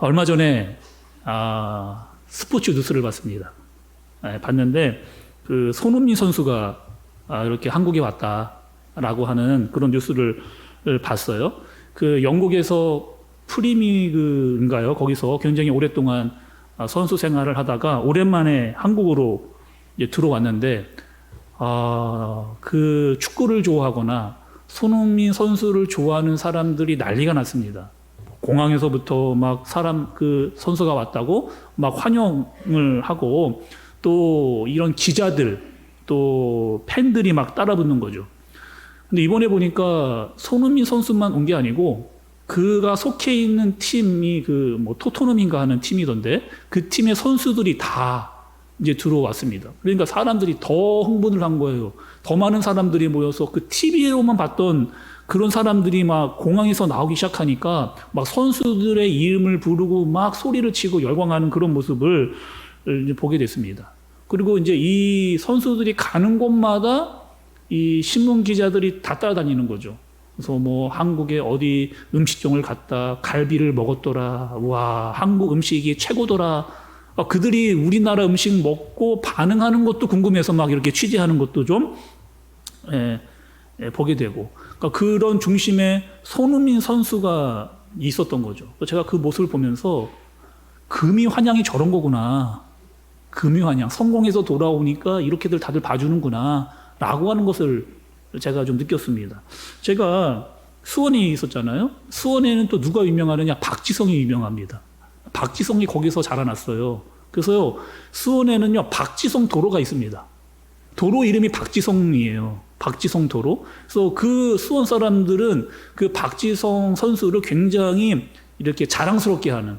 얼마 전에 아, 스포츠 뉴스를 봤습니다. 예, 봤는데 그 손흥민 선수가 아, 이렇게 한국에 왔다라고 하는 그런 뉴스를 봤어요. 그 영국에서 프리미그인가요? 거기서 굉장히 오랫동안 아, 선수 생활을 하다가 오랜만에 한국으로 들어왔는데 아, 그 축구를 좋아하거나 손흥민 선수를 좋아하는 사람들이 난리가 났습니다. 공항에서부터 막 사람 그 선수가 왔다고 막 환영을 하고 또 이런 기자들 또 팬들이 막 따라붙는 거죠. 근데 이번에 보니까 손흥민 선수만 온 게 아니고 그가 속해 있는 팀이 그 뭐 토트넘인가 하는 팀이던데 그 팀의 선수들이 다 이제 들어왔습니다. 그러니까 사람들이 더 흥분을 한 거예요. 더 많은 사람들이 모여서 그 TV로만 봤던 그런 사람들이 막 공항에서 나오기 시작하니까 막 선수들의 이름을 부르고 막 소리를 치고 열광하는 그런 모습을 보게 됐습니다. 그리고 이제 이 선수들이 가는 곳마다 이 신문 기자들이 다 따라다니는 거죠. 그래서 뭐 한국에 어디 음식점을 갔다 갈비를 먹었더라. 와 한국 음식이 최고더라. 아, 그들이 우리나라 음식 먹고 반응하는 것도 궁금해서 막 이렇게 취재하는 것도 좀 예, 예, 보게 되고 그러니까 그런 중심에 손흥민 선수가 있었던 거죠. 제가 그 모습을 보면서 금이 환영이 저런 거구나. 금이 환영. 성공해서 돌아오니까 이렇게들 다들 봐주는구나. 라고 하는 것을 제가 좀 느꼈습니다. 제가 수원에 있었잖아요. 수원에는 또 누가 유명하느냐? 박지성이 유명합니다. 박지성이 거기서 자라났어요. 그래서요, 수원에는요, 박지성 도로가 있습니다. 도로 이름이 박지성이에요. 박지성 도로. 그래서 그 수원 사람들은 그 박지성 선수를 굉장히 이렇게 자랑스럽게 하는.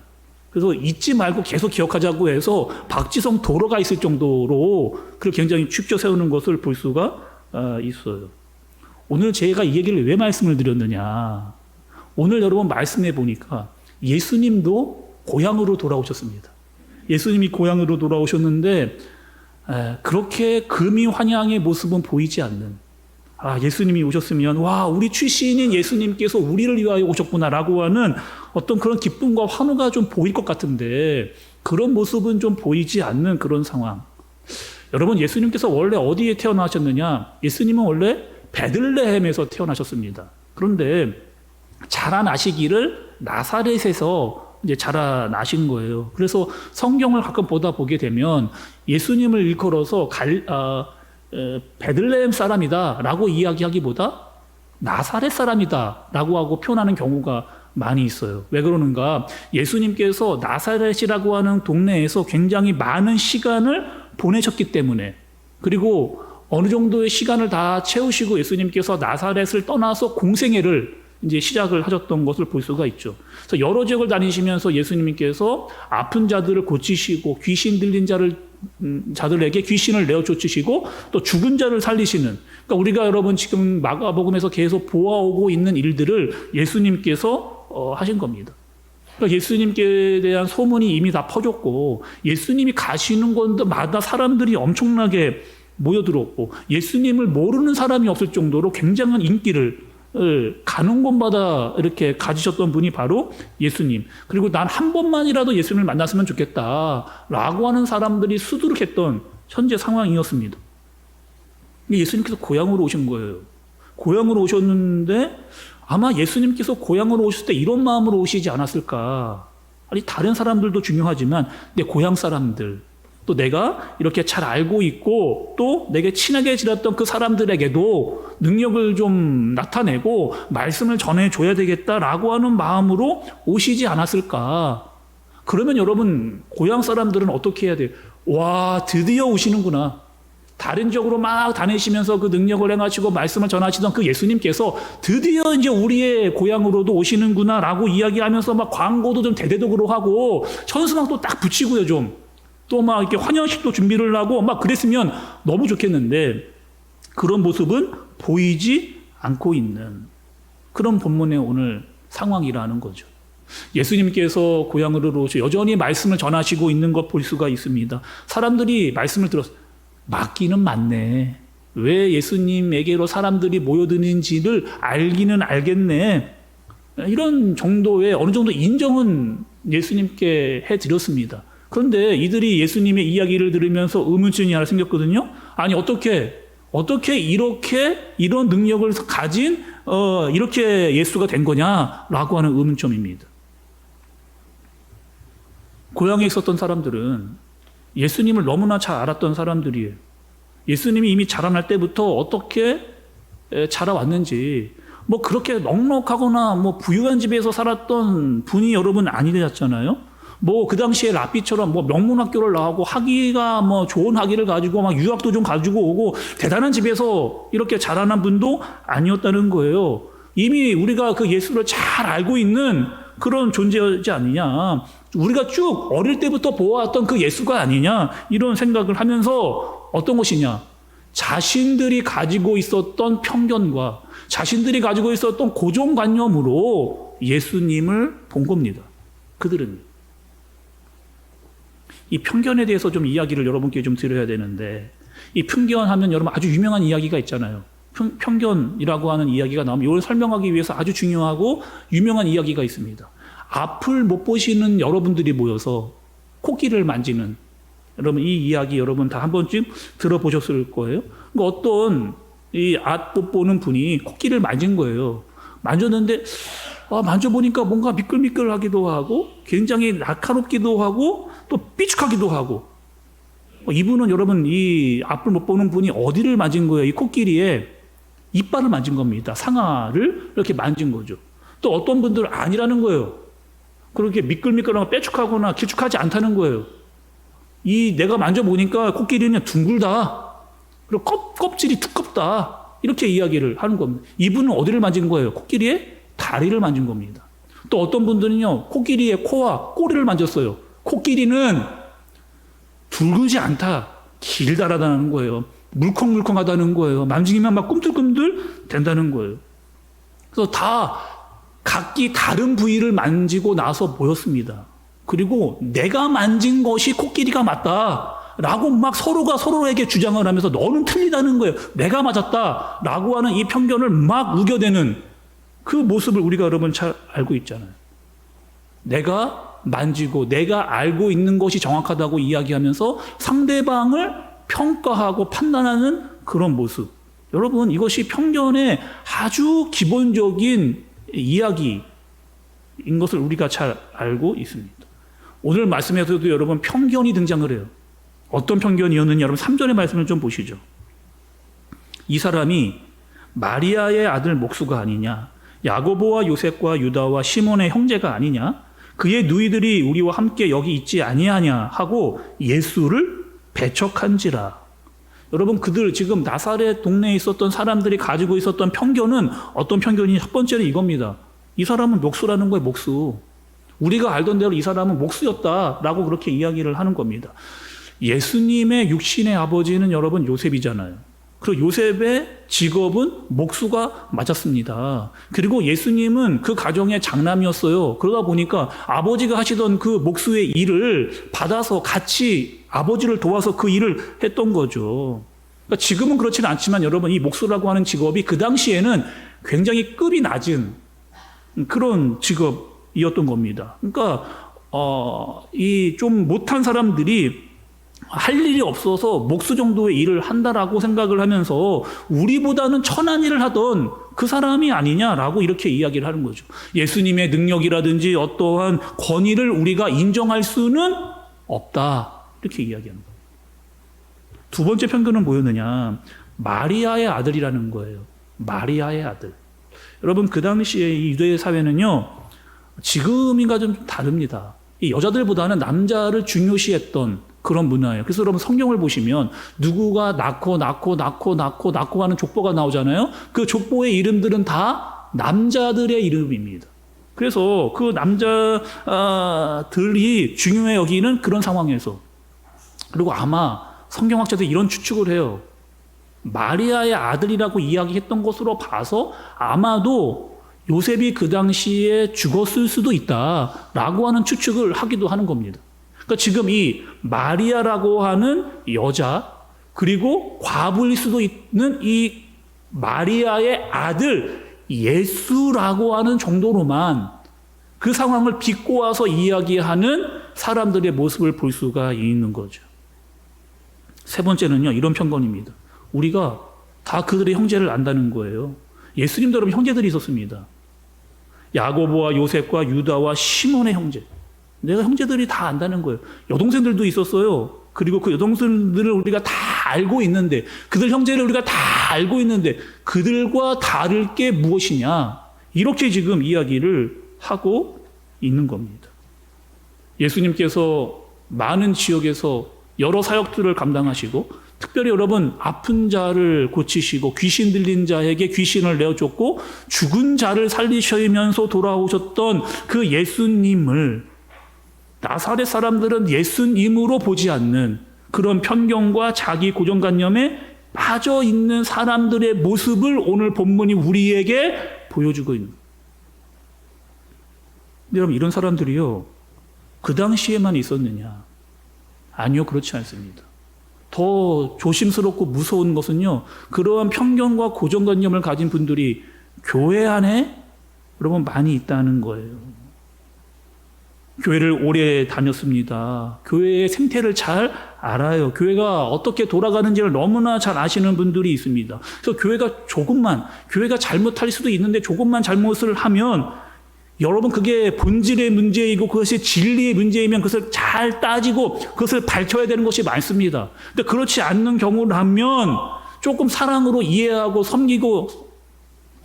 그래서 잊지 말고 계속 기억하자고 해서 박지성 도로가 있을 정도로 그걸 굉장히 축저 세우는 것을 볼 수가 어, 있어요. 오늘 제가 이 얘기를 왜 말씀을 드렸느냐. 오늘 여러분 말씀해 보니까 예수님도 고향으로 돌아오셨습니다. 예수님이 고향으로 돌아오셨는데 에, 그렇게 금이 환영의 모습은 보이지 않는 아, 예수님이 오셨으면, 와, 우리 출신인 예수님께서 우리를 위하여 오셨구나라고 하는 어떤 그런 기쁨과 환호가 좀 보일 것 같은데, 그런 모습은 좀 보이지 않는 그런 상황. 여러분, 예수님께서 원래 어디에 태어나셨느냐? 예수님은 원래 베들레헴에서 태어나셨습니다. 그런데 자라나시기를 나사렛에서 이제 자라나신 거예요. 그래서 성경을 가끔 보다 보게 되면 예수님을 일컬어서 갈, 아, 베들레헴 사람이다라고 이야기하기보다 나사렛 사람이다라고 하고 표현하는 경우가 많이 있어요. 왜 그러는가? 예수님께서 나사렛이라고 하는 동네에서 굉장히 많은 시간을 보내셨기 때문에 그리고 어느 정도의 시간을 다 채우시고 예수님께서 나사렛을 떠나서 공생애를 이제 시작을 하셨던 것을 볼 수가 있죠. 그래서 여러 지역을 다니시면서 예수님께서 아픈 자들을 고치시고 귀신 들린 자를 음, 자들에게 귀신을 내어 쫓으시고 또 죽은 자를 살리시는 그러니까 우리가 여러분 지금 마가복음에서 계속 보아오고 있는 일들을 예수님께서 어, 하신 겁니다. 그러니까 예수님께 대한 소문이 이미 다 퍼졌고 예수님이 가시는 곳마다 사람들이 엄청나게 모여들었고 예수님을 모르는 사람이 없을 정도로 굉장한 인기를 가는 곳마다 이렇게 가지셨던 분이 바로 예수님. 그리고 난 한 번만이라도 예수님을 만났으면 좋겠다라고 하는 사람들이 수두룩했던 현재 상황이었습니다. 예수님께서 고향으로 오신 거예요. 고향으로 오셨는데 아마 예수님께서 고향으로 오실 때 이런 마음으로 오시지 않았을까. 아니, 다른 사람들도 중요하지만 내 고향 사람들, 또 내가 이렇게 잘 알고 있고 또 내게 친하게 지냈던 그 사람들에게도 능력을 좀 나타내고 말씀을 전해줘야 되겠다라고 하는 마음으로 오시지 않았을까. 그러면 여러분, 고향 사람들은 어떻게 해야 돼요? 와, 드디어 오시는구나. 다른 쪽으로 막 다니시면서 그 능력을 행하시고 말씀을 전하시던 그 예수님께서 드디어 이제 우리의 고향으로도 오시는구나라고 이야기하면서 막 광고도 좀 대대적으로 하고 천수막도 딱 붙이고요, 좀. 또 막 이렇게 환영식도 준비를 하고 막 그랬으면 너무 좋겠는데 그런 모습은 보이지 않고 있는 그런 본문의 오늘 상황이라는 거죠. 예수님께서 고향으로 오셔 여전히 말씀을 전하시고 있는 것 볼 수가 있습니다. 사람들이 말씀을 들었 맞기는 맞네. 왜 예수님에게로 사람들이 모여드는지를 알기는 알겠네. 이런 정도의 어느 정도 인정은 예수님께 해드렸습니다. 그런데 이들이 예수님의 이야기를 들으면서 의문점이 하나 생겼거든요. 아니 어떻게 어떻게 이렇게 이런 능력을 가진 어, 이렇게 예수가 된 거냐라고 하는 의문점입니다. 고향에 있었던 사람들은 예수님을 너무나 잘 알았던 사람들이에요. 예수님이 이미 자라날 때부터 어떻게 에, 자라왔는지 뭐 그렇게 넉넉하거나 뭐 부유한 집에서 살았던 분이 여러분 아니셨잖아요. 뭐 그 당시에 라삐처럼 뭐 명문 학교를 나오고 학위가 뭐 좋은 학위를 가지고 막 유학도 좀 가지고 오고 대단한 집에서 이렇게 자라난 분도 아니었다는 거예요. 이미 우리가 그 예수를 잘 알고 있는 그런 존재지 아니냐. 우리가 쭉 어릴 때부터 보아왔던 그 예수가 아니냐. 이런 생각을 하면서 어떤 것이냐. 자신들이 가지고 있었던 편견과 자신들이 가지고 있었던 고정관념으로 예수님을 본 겁니다. 그들은. 이 편견에 대해서 좀 이야기를 여러분께 좀 드려야 되는데, 이 편견 하면 여러분 아주 유명한 이야기가 있잖아요. 편, 편견이라고 하는 이야기가 나오면 이걸 설명하기 위해서 아주 중요하고 유명한 이야기가 있습니다. 앞을 못 보시는 여러분들이 모여서 코끼를 만지는 여러분 이 이야기 여러분 다 한 번쯤 들어보셨을 거예요. 그러니까 어떤 이앞못 보는 분이 코끼를 만진 거예요. 만졌는데 아, 만져보니까 뭔가 미끌미끌하기도 하고 굉장히 날카롭기도 하고 또 삐죽하기도 하고 어, 이분은 여러분 이 앞을 못 보는 분이 어디를 만진 거예요? 이 코끼리의 이빨을 만진 겁니다. 상아를 이렇게 만진 거죠. 또 어떤 분들은 아니라는 거예요. 그렇게 미끌미끌하고 빼죽하거나 길쭉하지 않다는 거예요. 이 내가 만져보니까 코끼리는 둥글다. 그리고 껍, 껍질이 두껍다. 이렇게 이야기를 하는 겁니다. 이분은 어디를 만진 거예요? 코끼리의 다리를 만진 겁니다. 또 어떤 분들은요, 코끼리의 코와 꼬리를 만졌어요. 코끼리는 둥글지 않다. 길다라다는 거예요. 물컹물컹하다는 거예요. 만지기만 막 꿈틀꿈틀 된다는 거예요. 그래서 다 각기 다른 부위를 만지고 나서 보였습니다. 그리고 내가 만진 것이 코끼리가 맞다. 라고 막 서로가 서로에게 주장을 하면서 너는 틀리다는 거예요. 내가 맞았다. 라고 하는 이 편견을 막 우겨대는 그 모습을 우리가 여러분 잘 알고 있잖아요. 내가 만지고 내가 알고 있는 것이 정확하다고 이야기하면서 상대방을 평가하고 판단하는 그런 모습. 여러분, 이것이 편견의 아주 기본적인 이야기인 것을 우리가 잘 알고 있습니다. 오늘 말씀에서도 여러분 편견이 등장을 해요. 어떤 편견이었느냐 여러분 3절의 말씀을 좀 보시죠. 이 사람이 마리아의 아들 목수가 아니냐 야고보와 요셉과 유다와 시몬의 형제가 아니냐 그의 누이들이 우리와 함께 여기 있지 아니하냐 하고 예수를 배척한지라 여러분 그들 지금 나사렛 동네에 있었던 사람들이 가지고 있었던 편견은 어떤 편견이 첫 번째는 이겁니다. 이 사람은 목수라는 거예요, 목수. 우리가 알던 대로 이 사람은 목수였다라고 그렇게 이야기를 하는 겁니다. 예수님의 육신의 아버지는 여러분 요셉이잖아요. 그리고 요셉의 직업은 목수가 맞았습니다. 그리고 예수님은 그 가정의 장남이었어요. 그러다 보니까 아버지가 하시던 그 목수의 일을 받아서 같이 아버지를 도와서 그 일을 했던 거죠. 그러니까 지금은 그렇지는 않지만 여러분 이 목수라고 하는 직업이 그 당시에는 굉장히 급이 낮은 그런 직업이었던 겁니다. 그러니까 어, 이 좀 못한 사람들이 할 일이 없어서 목수 정도의 일을 한다라고 생각을 하면서 우리보다는 천한 일을 하던 그 사람이 아니냐라고 이렇게 이야기를 하는 거죠. 예수님의 능력이라든지 어떠한 권위를 우리가 인정할 수는 없다. 이렇게 이야기하는 거예요. 두 번째 편견은 뭐였느냐? 마리아의 아들이라는 거예요. 마리아의 아들. 여러분, 그 당시에 이 유대 사회는요, 지금인가 좀 다릅니다. 이 여자들보다는 남자를 중요시했던 그런 문화예요. 그래서 여러분 성경을 보시면 누구가 낳고 낳고 낳고 낳고 낳고 하는 족보가 나오잖아요. 그 족보의 이름들은 다 남자들의 이름입니다. 그래서 그 남자들이 중요해 여기는 그런 상황에서 그리고 아마 성경학자들이 이런 추측을 해요. 마리아의 아들이라고 이야기했던 것으로 봐서 아마도 요셉이 그 당시에 죽었을 수도 있다라고 하는 추측을 하기도 하는 겁니다. 그러니까 지금 이 마리아라고 하는 여자 그리고 과부일 수도 있는 이 마리아의 아들 예수라고 하는 정도로만 그 상황을 비꼬아서 이야기하는 사람들의 모습을 볼 수가 있는 거죠. 세 번째는요, 이런 편견입니다. 우리가 다 그들의 형제를 안다는 거예요. 여러분 형제들이 있었습니다. 야고보와 요셉과 유다와 시몬의 형제. 내가 형제들이 다 안다는 거예요. 여동생들도 있었어요. 그리고 그 여동생들을 우리가 다 알고 있는데, 그들 형제를 우리가 다 알고 있는데, 그들과 다를 게 무엇이냐? 이렇게 지금 이야기를 하고 있는 겁니다. 예수님께서 많은 지역에서 여러 사역들을 감당하시고, 특별히 여러분 아픈 자를 고치시고 귀신 들린 자에게 귀신을 내어줬고 죽은 자를 살리시면서 돌아오셨던 그 예수님을 나사렛 사람들은 예수님으로 보지 않는 그런 편견과 자기 고정관념에 빠져 있는 사람들의 모습을 오늘 본문이 우리에게 보여주고 있는. 근데 여러분 이런 사람들이요 그 당시에만 있었느냐? 아니요 그렇지 않습니다. 더 조심스럽고 무서운 것은요, 그러한 편견과 고정관념을 가진 분들이 교회 안에 여러분 많이 있다는 거예요. 교회를 오래 다녔습니다. 교회의 생태를 잘 알아요. 교회가 어떻게 돌아가는지를 너무나 잘 아시는 분들이 있습니다. 그래서 교회가 조금만, 교회가 잘못할 수도 있는데 조금만 잘못을 하면 여러분 그게 본질의 문제이고 그것이 진리의 문제이면 그것을 잘 따지고 그것을 밝혀야 되는 것이 많습니다. 근데 그렇지 않는 경우라면 조금 사랑으로 이해하고 섬기고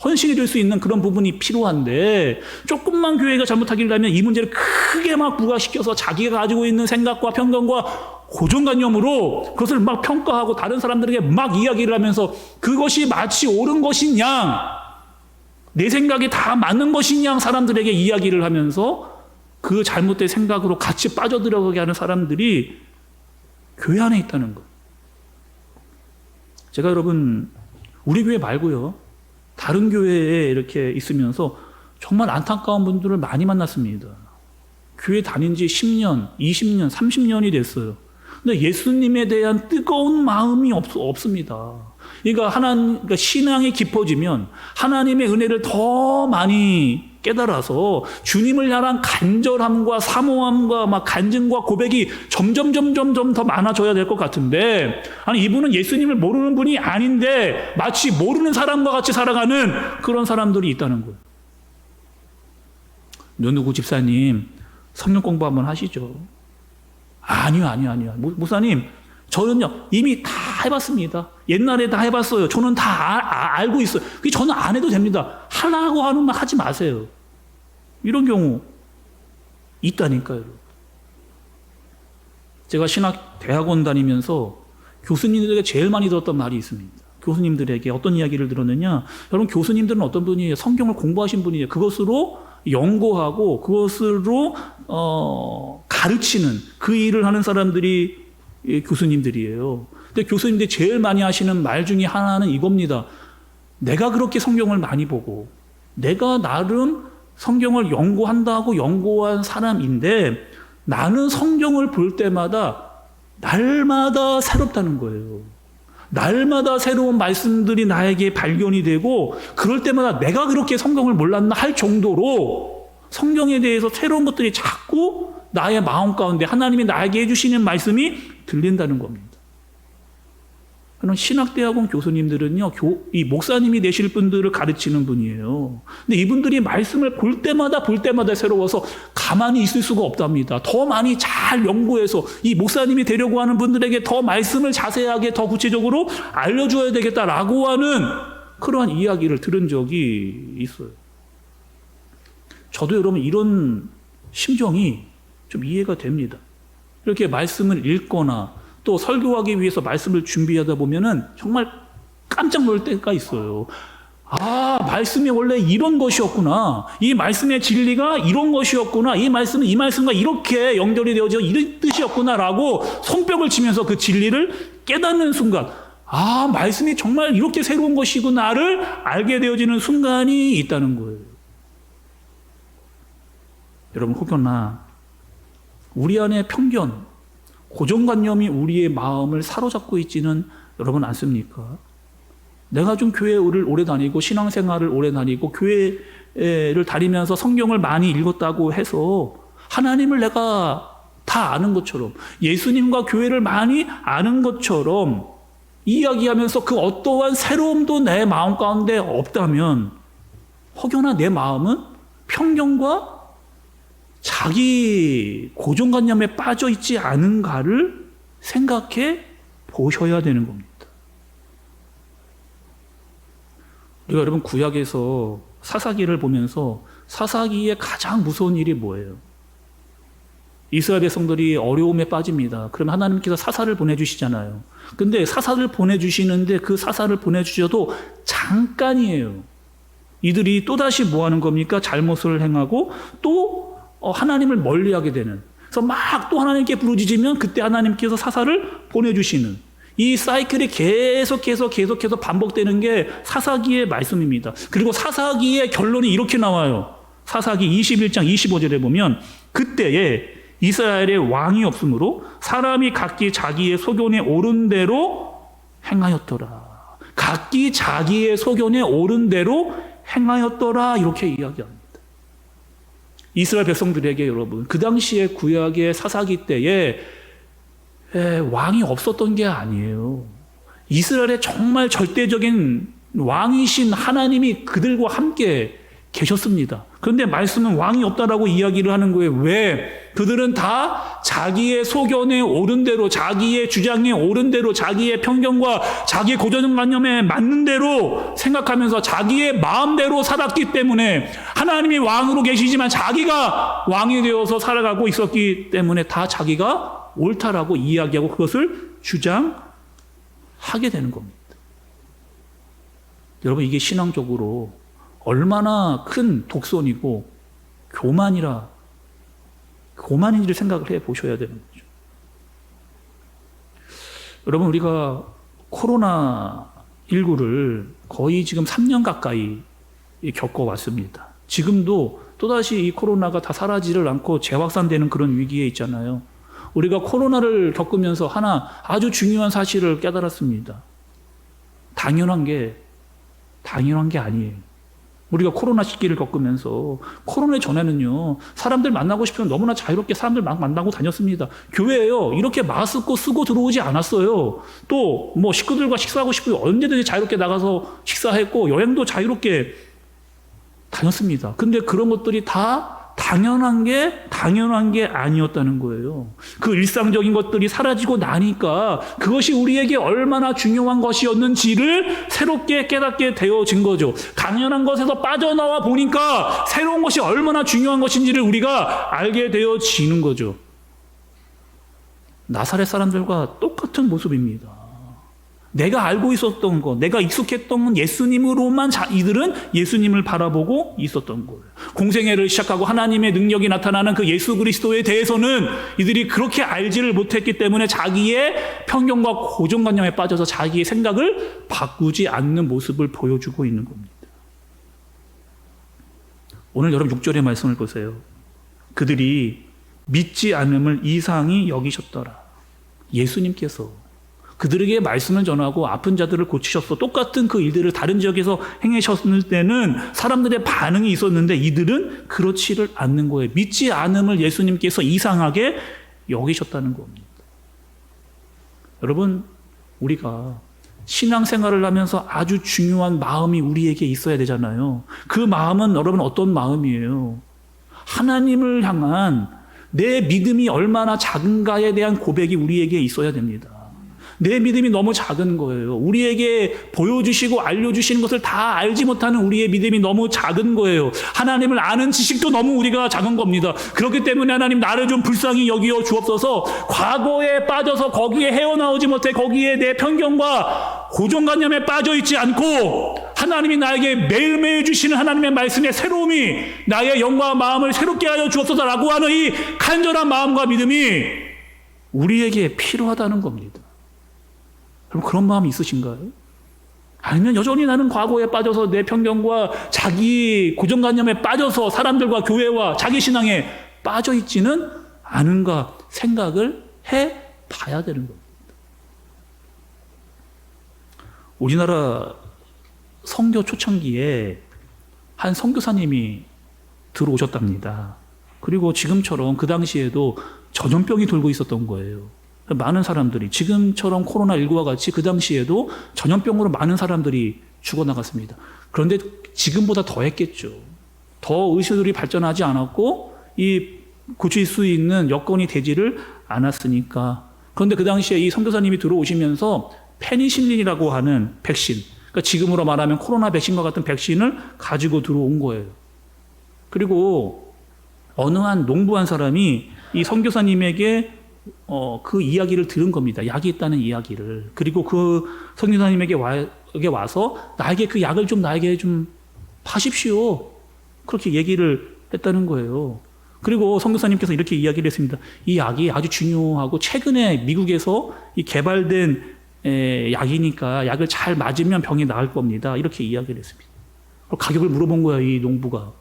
헌신이 될 수 있는 그런 부분이 필요한데 조금만 교회가 잘못하기라면 이 문제를 크게 막 부각시켜서 자기가 가지고 있는 생각과 편견과 고정관념으로 그것을 막 평가하고 다른 사람들에게 막 이야기를 하면서 그것이 마치 옳은 양내 생각이 다 맞는 양 사람들에게 이야기를 하면서 그 잘못된 생각으로 같이 빠져들어가게 하는 사람들이 교회 안에 있다는 것. 제가 여러분, 우리 교회 말고요. 다른 교회에 이렇게 있으면서 정말 안타까운 분들을 많이 만났습니다. 교회 다닌 지 10년, 20년, 30년이 됐어요. 근데 예수님에 대한 뜨거운 마음이 없, 없습니다. 그러니까 하나님, 그러니까 신앙이 깊어지면 하나님의 은혜를 더 많이 깨달아서 주님을 향한 간절함과 사모함과 막 간증과 고백이 점점 점점 점 더 많아져야 될 것 같은데 아니 이분은 예수님을 모르는 분이 아닌데 마치 모르는 사람과 같이 살아가는 그런 사람들이 있다는 거예요. 누누구 집사님 성령 공부 한번 하시죠. 아니요, 아니요, 아니요. 목사님, 저는요, 이미 다 해봤습니다. 옛날에 다 해봤어요. 저는 다 아, 아, 알고 있어요. 그 저는 안 해도 됩니다. 하라고 하는 말 하지 마세요. 이런 경우 있다니까요. 제가 신학 대학원 다니면서 교수님들에게 제일 많이 들었던 말이 있습니다. 교수님들에게 어떤 이야기를 들었느냐? 여러분, 교수님들은 어떤 분이에요? 성경을 공부하신 분이에요. 그것으로 연구하고 그것으로 어, 가르치는 그 일을 하는 사람들이 교수님들이에요. 근데 교수님들이 제일 많이 하시는 말 중에 하나는 이겁니다. 내가 그렇게 성경을 많이 보고 내가 나름 성경을 연구한다고 연구한 사람인데 나는 성경을 볼 때마다 날마다 새롭다는 거예요. 날마다 새로운 말씀들이 나에게 발견이 되고 그럴 때마다 내가 그렇게 성경을 몰랐나 할 정도로 성경에 대해서 새로운 것들이 자꾸 나의 마음 가운데 하나님이 나에게 해주시는 말씀이 들린다는 겁니다. 그런 신학대학원 교수님들은요, 교, 이 목사님이 되실 분들을 가르치는 분이에요. 근데 이분들이 말씀을 볼 때마다 볼 때마다 새로워서 가만히 있을 수가 없답니다. 더 많이 잘 연구해서 이 목사님이 되려고 하는 분들에게 더 말씀을 자세하게 더 구체적으로 알려줘야 되겠다라고 하는 그러한 이야기를 들은 적이 있어요. 저도 여러분 이런 심정이 좀 이해가 됩니다. 이렇게 말씀을 읽거나 또 설교하기 위해서 말씀을 준비하다 보면은 정말 깜짝 놀 때가 있어요. 아, 말씀이 원래 이런 것이었구나. 이 말씀의 진리가 이런 것이었구나. 이 말씀은 이 말씀과 이렇게 연결이 되어져 이런 뜻이었구나라고 손뼉을 치면서 그 진리를 깨닫는 순간, 아, 말씀이 정말 이렇게 새로운 것이구나를 알게 되어지는 순간이 있다는 거예요. 여러분, 혹여나 우리 안에 편견, 고정관념이 우리의 마음을 사로잡고 있지는 여러분 않습니까? 내가 좀 교회를 오래 다니고 신앙생활을 오래 다니고 교회 교회를 다니면서 성경을 많이 읽었다고 해서 하나님을 내가 다 아는 것처럼 예수님과 교회를 많이 아는 것처럼 이야기하면서 그 어떠한 새로움도 내 마음 가운데 없다면 혹여나 내 마음은 편견과 자기 고정관념에 빠져 있지 않은가를 생각해 보셔야 되는 겁니다. 우리가 여러분 구약에서 사사기를 보면서 사사기의 가장 무서운 일이 뭐예요? 이스라엘 백성들이 어려움에 빠집니다. 그럼 하나님께서 사사를 보내주시잖아요. 근데 사사를 보내주시는데 그 사사를 보내주셔도 잠깐이에요. 이들이 또다시 뭐 하는 겁니까? 잘못을 행하고 또 어, 하나님을 멀리하게 되는. 그래서 막 또 하나님께 부르짖으면 그때 하나님께서 사사를 보내주시는. 이 사이클이 계속해서 계속해서 반복되는 게 사사기의 말씀입니다. 그리고 사사기의 결론이 이렇게 나와요. 사사기 21장 25절에 보면 그때에 이스라엘의 왕이 없으므로 사람이 각기 자기의 소견에 옳은 대로 행하였더라. 각기 자기의 소견에 옳은 대로 행하였더라. 이렇게 이야기합니다. 이스라엘 백성들에게 여러분, 그 당시에 구약의 사사기 때에 에, 왕이 없었던 게 아니에요. 이스라엘의 정말 절대적인 왕이신 하나님이 그들과 함께 계셨습니다. 그런데 말씀은 왕이 없다라고 이야기를 하는 거예요. 왜? 그들은 다 자기의 소견에 옳은 대로, 자기의 주장에 옳은 대로, 자기의 편견과 자기의 고정관념에 맞는 대로 생각하면서 자기의 마음대로 살았기 때문에 하나님이 왕으로 계시지만 자기가 왕이 되어서 살아가고 있었기 때문에 다 자기가 옳다라고 이야기하고 그것을 주장하게 되는 겁니다. 여러분, 이게 신앙적으로 얼마나 큰 독선이고 교만이라 교만인지를 생각을 해 보셔야 되는 거죠. 여러분 우리가 코로나 19를 거의 지금 3년 가까이 겪어 왔습니다. 지금도 또다시 이 코로나가 다 사라지를 않고 재확산되는 그런 위기에 있잖아요. 우리가 코로나를 겪으면서 하나 아주 중요한 사실을 깨달았습니다. 당연한 게 당연한 게 아니에요. 우리가 코로나 시기를 겪으면서 코로나 전에는요 사람들 만나고 싶으면 너무나 자유롭게 사람들 막 만나고 다녔습니다. 교회에요 이렇게 마스크 쓰고 들어오지 않았어요. 또 뭐 식구들과 식사하고 싶으면 언제든지 자유롭게 나가서 식사했고 여행도 자유롭게 다녔습니다. 근데 그런 것들이 다 당연한 게 당연한 게 아니었다는 거예요. 그 일상적인 것들이 사라지고 나니까 그것이 우리에게 얼마나 중요한 것이었는지를 새롭게 깨닫게 되어진 거죠. 당연한 것에서 빠져나와 보니까 새로운 것이 얼마나 중요한 것인지를 우리가 알게 되어지는 거죠. 나사렛 사람들과 똑같은 모습입니다. 내가 알고 있었던 것, 내가 익숙했던 예수님으로만 자, 이들은 예수님을 바라보고 있었던 거예요. 공생애를 시작하고 하나님의 능력이 나타나는 그 예수 그리스도에 대해서는 이들이 그렇게 알지를 못했기 때문에 자기의 편견과 고정관념에 빠져서 자기의 생각을 바꾸지 않는 모습을 보여주고 있는 겁니다. 오늘 여러분 6절의 말씀을 보세요. 그들이 믿지 않음을 이상히 여기셨더라. 예수님께서 그들에게 말씀을 전하고 아픈 자들을 고치셨어. 똑같은 그 일들을 다른 지역에서 행하셨을 때는 사람들의 반응이 있었는데 이들은 그렇지를 않는 거예요. 믿지 않음을 예수님께서 이상하게 여기셨다는 겁니다. 여러분, 우리가 신앙생활을 하면서 아주 중요한 마음이 우리에게 있어야 되잖아요. 그 마음은 여러분 어떤 마음이에요? 하나님을 향한 내 믿음이 얼마나 작은가에 대한 고백이 우리에게 있어야 됩니다. 내 믿음이 너무 작은 거예요. 우리에게 보여주시고 알려주시는 것을 다 알지 못하는 우리의 믿음이 너무 작은 거예요. 하나님을 아는 지식도 너무 우리가 작은 겁니다. 그렇기 때문에 하나님 나를 좀 불쌍히 여기어 주옵소서 과거에 빠져서 거기에 헤어나오지 못해 거기에 내 편견과 고정관념에 빠져 있지 않고 하나님이 나에게 매일매일 주시는 하나님의 말씀의 새로움이 나의 영과 마음을 새롭게 하여 주옵소서라고 하는 이 간절한 마음과 믿음이 우리에게 필요하다는 겁니다. 여러분 그런 마음이 있으신가요? 아니면 여전히 나는 과거에 빠져서 내 편견과 자기 고정관념에 빠져서 사람들과 교회와 자기 신앙에 빠져 있지는 않은가 생각을 해 봐야 되는 겁니다. 우리나라 성교 초창기에 한 선교사님이 들어오셨답니다. 그리고 지금처럼 그 당시에도 전염병이 돌고 있었던 거예요. 많은 사람들이 지금처럼 코로나19와 같이 그 당시에도 전염병으로 많은 사람들이 죽어나갔습니다. 그런데 지금보다 더 했겠죠. 더 의료들이 발전하지 않았고 이 고칠 수 있는 여건이 되지를 않았으니까. 그런데 그 당시에 이 선교사님이 들어오시면서 페니실린이라고 하는 백신, 그러니까 지금으로 말하면 코로나 백신과 같은 백신을 가지고 들어온 거예요. 그리고 어느 한 농부 한 사람이 이 선교사님에게 어, 그 이야기를 들은 겁니다. 약이 있다는 이야기를. 그리고 그 선교사님에게 와, 와서 나에게 그 약을 좀 나에게 좀 파십시오. 그렇게 얘기를 했다는 거예요. 그리고 선교사님께서 이렇게 이야기를 했습니다. 이 약이 아주 중요하고 최근에 미국에서 이 개발된 에, 약이니까 약을 잘 맞으면 병이 나을 겁니다. 이렇게 이야기를 했습니다. 가격을 물어본 거야, 이 농부가.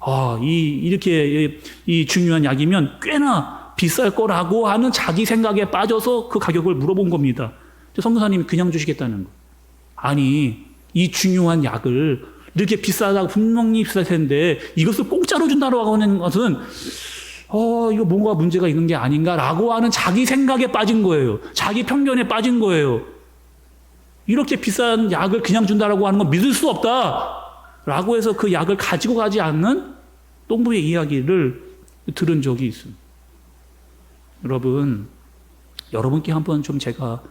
아, 이, 이렇게 이 중요한 약이면 꽤나 비쌀 거라고 하는 자기 생각에 빠져서 그 가격을 물어본 겁니다. 선교사님이 그냥 주시겠다는 거. 아니, 이 중요한 약을 이렇게 비싸다고 분명히 비쌀 텐데 이것을 공짜로 준다고 하는 것은 어, 이거 뭔가 문제가 있는 게 아닌가라고 하는 자기 생각에 빠진 거예요. 자기 편견에 빠진 거예요. 이렇게 비싼 약을 그냥 준다라고 하는 건 믿을 수 없다. 라고 해서 그 약을 가지고 가지 않는 똥부의 이야기를 들은 적이 있습니다. 여러분, 여러분께 한번 좀 제가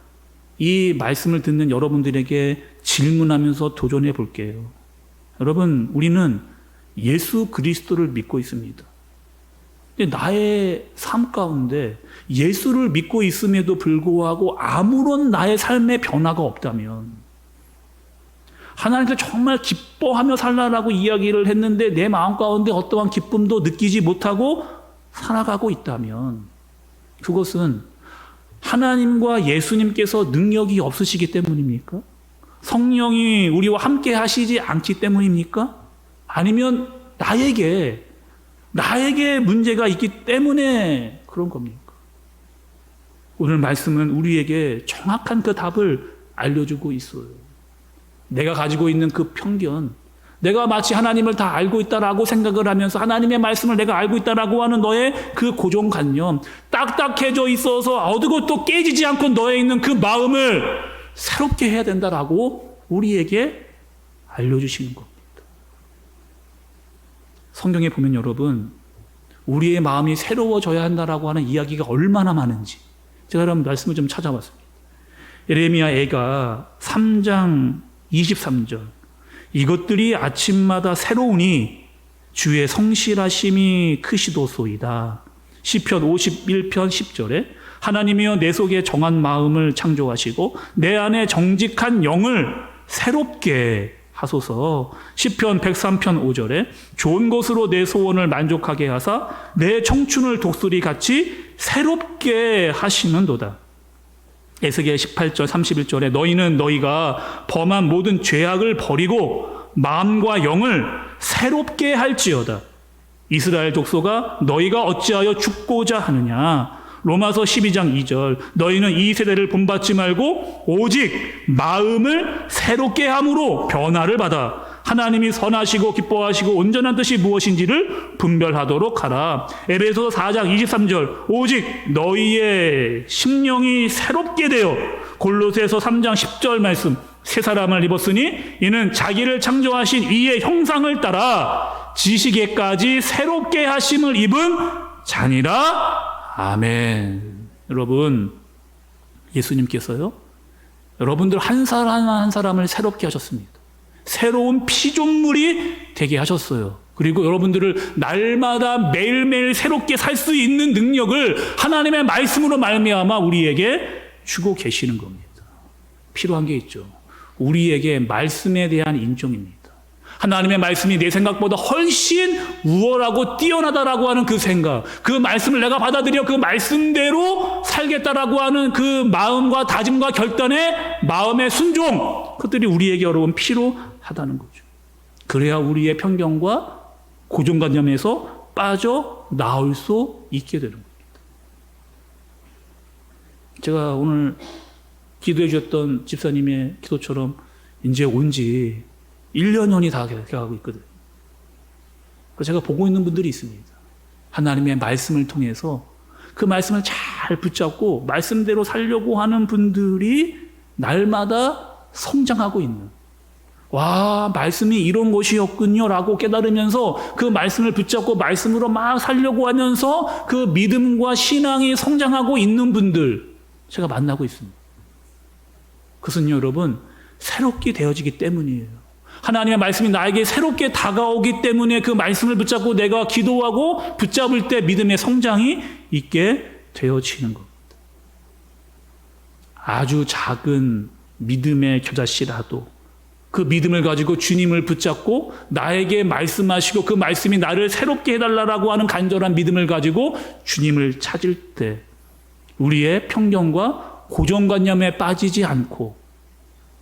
이 말씀을 듣는 여러분들에게 질문하면서 도전해 볼게요. 여러분, 우리는 예수 그리스도를 믿고 있습니다. 근데 나의 삶 가운데 예수를 믿고 있음에도 불구하고 아무런 나의 삶의 변화가 없다면 하나님께서 정말 기뻐하며 살라라고 이야기를 했는데 내 마음 가운데 어떠한 기쁨도 느끼지 못하고 살아가고 있다면 그것은 하나님과 예수님께서 능력이 없으시기 때문입니까? 성령이 우리와 함께 하시지 않기 때문입니까? 아니면 나에게, 나에게 문제가 있기 때문에 그런 겁니까? 오늘 말씀은 우리에게 정확한 그 답을 알려주고 있어요. 내가 가지고 있는 그 편견, 내가 마치 하나님을 다 알고 있다라고 생각을 하면서 하나님의 말씀을 내가 알고 있다라고 하는 너의 그 고정관념, 딱딱해져 있어서 어느 것도 깨지지 않고 너에 있는 그 마음을 새롭게 해야 된다라고 우리에게 알려주시는 겁니다. 성경에 보면 여러분, 우리의 마음이 새로워져야 한다라고 하는 이야기가 얼마나 많은지 제가 여러분 말씀을 좀 찾아봤습니다. 예레미야 애가 3장 23절 이것들이 아침마다 새로우니 주의 성실하심이 크시도소이다. 시편 51편 10절에 하나님이여 내 속에 정한 마음을 창조하시고 내 안에 정직한 영을 새롭게 하소서. 시편 103편 5절에 좋은 것으로 내 소원을 만족하게 하사 내 청춘을 독수리 같이 새롭게 하시는도다. 에스겔 18절 31절에 너희는 너희가 범한 모든 죄악을 버리고 마음과 영을 새롭게 할지어다. 이스라엘 족소가 너희가 어찌하여 죽고자 하느냐? 로마서 12장 2절 너희는 이 세대를 본받지 말고 오직 마음을 새롭게 함으로 변화를 받아 하나님이 선하시고 기뻐하시고 온전한 뜻이 무엇인지를 분별하도록 하라. 에베소서 4장 23절 오직 너희의 심령이 새롭게 되어 골로새서 3장 10절 말씀 새 사람을 입었으니 이는 자기를 창조하신 이의 형상을 따라 지식에까지 새롭게 하심을 입은 자니라. 아멘. 여러분, 예수님께서요, 여러분들 한 사람 한 사람을 새롭게 하셨습니다. 새로운 피조물이 되게 하셨어요. 그리고 여러분들을 날마다 매일매일 새롭게 살 수 있는 능력을 하나님의 말씀으로 말미암아 우리에게 주고 계시는 겁니다. 필요한 게 있죠. 우리에게 말씀에 대한 인정입니다. 하나님의 말씀이 내 생각보다 훨씬 우월하고 뛰어나다라고 하는 그 생각, 그 말씀을 내가 받아들여 그 말씀대로 살겠다라고 하는 그 마음과 다짐과 결단의 마음의 순종, 그들이 우리에게 여러분 필요 하다는 거죠. 그래야 우리의 편견과 고정관념에서 빠져 나올 수 있게 되는 겁니다. 제가 오늘 기도해 주셨던 집사님의 기도처럼 이제 온 지 1년 전이 다 돼가고 있거든. 그 제가 보고 있는 분들이 있습니다. 하나님의 말씀을 통해서 그 말씀을 잘 붙잡고 말씀대로 살려고 하는 분들이 날마다 성장하고 있는 와, 말씀이 이런 것이었군요. 라고 깨달으면서 그 말씀을 붙잡고 말씀으로 막 살려고 하면서 그 믿음과 신앙이 성장하고 있는 분들 제가 만나고 있습니다. 그것은 여러분, 새롭게 되어지기 때문이에요. 하나님의 말씀이 나에게 새롭게 다가오기 때문에 그 말씀을 붙잡고 내가 기도하고 붙잡을 때 믿음의 성장이 있게 되어지는 겁니다. 아주 작은 믿음의 겨자씨라도 그 믿음을 가지고 주님을 붙잡고 나에게 말씀하시고 그 말씀이 나를 새롭게 해달라고 하는 간절한 믿음을 가지고 주님을 찾을 때 우리의 편견과 고정관념에 빠지지 않고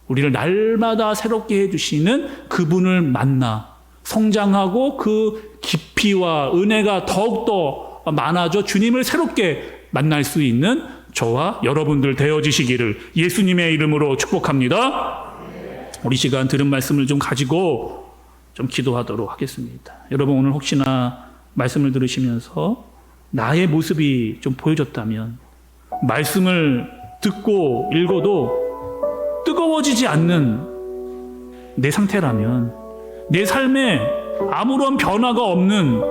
우리를 날마다 새롭게 해주시는 그분을 만나 성장하고 그 깊이와 은혜가 더욱더 많아져 주님을 새롭게 만날 수 있는 저와 여러분들 되어지시기를 예수님의 이름으로 축복합니다. 우리 시간 들은 말씀을 좀 가지고 좀 기도하도록 하겠습니다. 여러분 오늘 혹시나 말씀을 들으시면서 나의 모습이 좀 보여졌다면 말씀을 듣고 읽어도 뜨거워지지 않는 내 상태라면 내 삶에 아무런 변화가 없는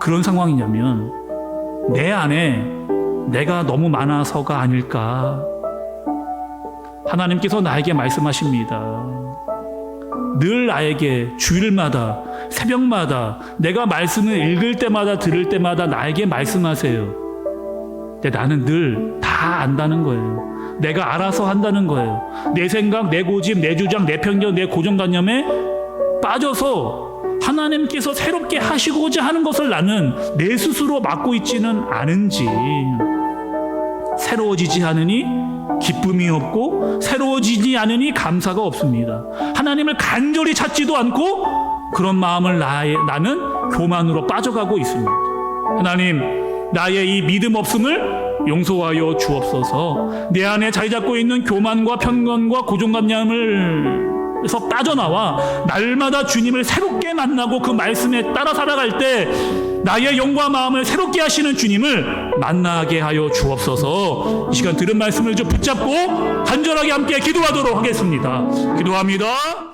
그런 상황이냐면 내 안에 내가 너무 많아서가 아닐까 하나님께서 나에게 말씀하십니다. 늘 나에게 주일마다 새벽마다 내가 말씀을 읽을 때마다 들을 때마다 나에게 말씀하세요. 근데 나는 늘 다 안다는 거예요. 내가 알아서 한다는 거예요. 내 생각, 내 고집, 내 주장, 내 편견, 내 고정관념에 빠져서 하나님께서 새롭게 하시고자 하는 것을 나는 내 스스로 맡고 있지는 않은지 새로워지지 않으니 기쁨이 없고 새로워지지 않으니 감사가 없습니다. 하나님을 간절히 찾지도 않고 그런 마음을 나의, 나는 교만으로 빠져가고 있습니다. 하나님, 나의 이 믿음 없음을 용서하여 주옵소서. 내 안에 자리 잡고 있는 교만과 편견과 고정관념을 에서 빠져나와 날마다 주님을 새롭게 만나고 그 말씀에 따라 살아갈 때 나의 영과 마음을 새롭게 하시는 주님을 만나게 하여 주옵소서. 이 시간 들은 말씀을 좀 붙잡고 간절하게 함께 기도하도록 하겠습니다. 기도합니다.